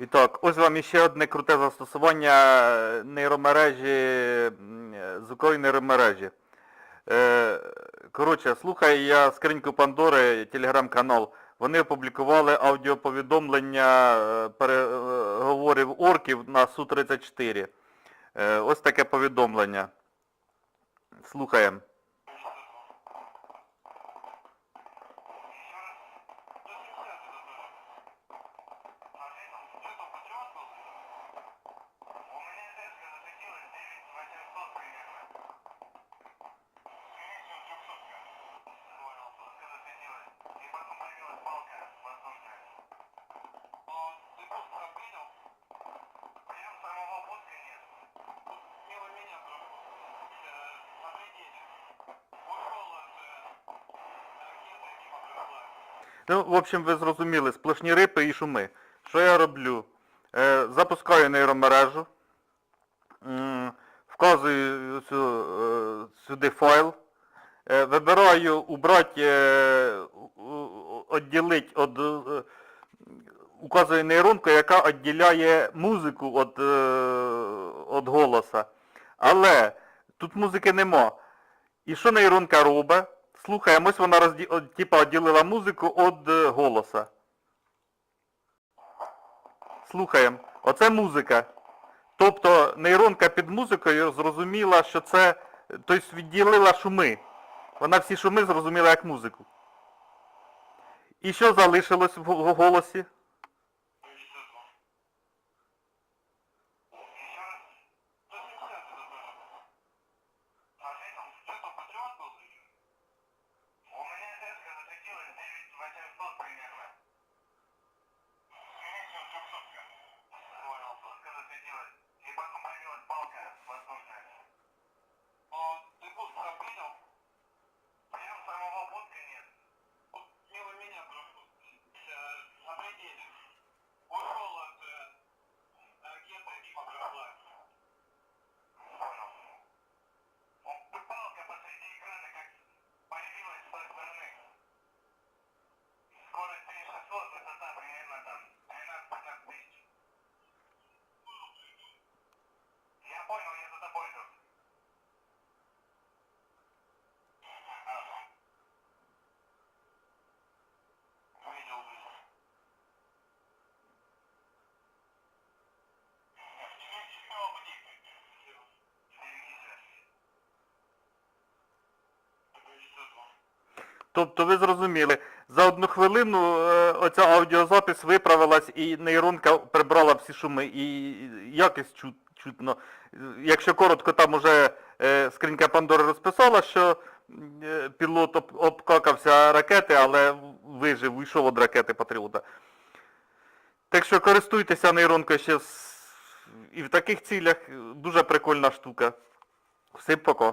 І так, ось вам іще одне круте застосування нейромережі, звукової нейромережі. Е, Коротше, слухаю я скриньку Пандори, телеграм-канал. Вони опублікували аудіоповідомлення е, переговорів орків на Су-34. Е, Ось таке повідомлення. Слухаємо. Ну, в общем, ви зрозуміли, сплошні рипи і шуми. Що я роблю? Е, запускаю нейромережу, вказую е, сюди файл, е, вибираю убрати, е, у- у- відділити від, указую нейронку, яка відділяє музику від, від голоса. Але тут музики нема. І що нейронка робить? Слухаємо, ось вона типа відділила музику від е, голоса. Слухаємо. Оце музика. Тобто нейронка під музикою зрозуміла, що це. Тобто відділила шуми. Вона всі шуми зрозуміла як музику. І що залишилось в голосі? Тобто ви зрозуміли, за одну хвилину е, оця аудіозапис виправилась і нейронка прибрала всі шуми і якість чут, чутно. Якщо коротко, там уже е, скринька Пандори розписала, що е, пілот об, обкакався ракети, але вижив, вийшов від ракети Патріота. Так що користуйтеся нейронкою ще і в таких цілях дуже прикольна штука. Всім пока.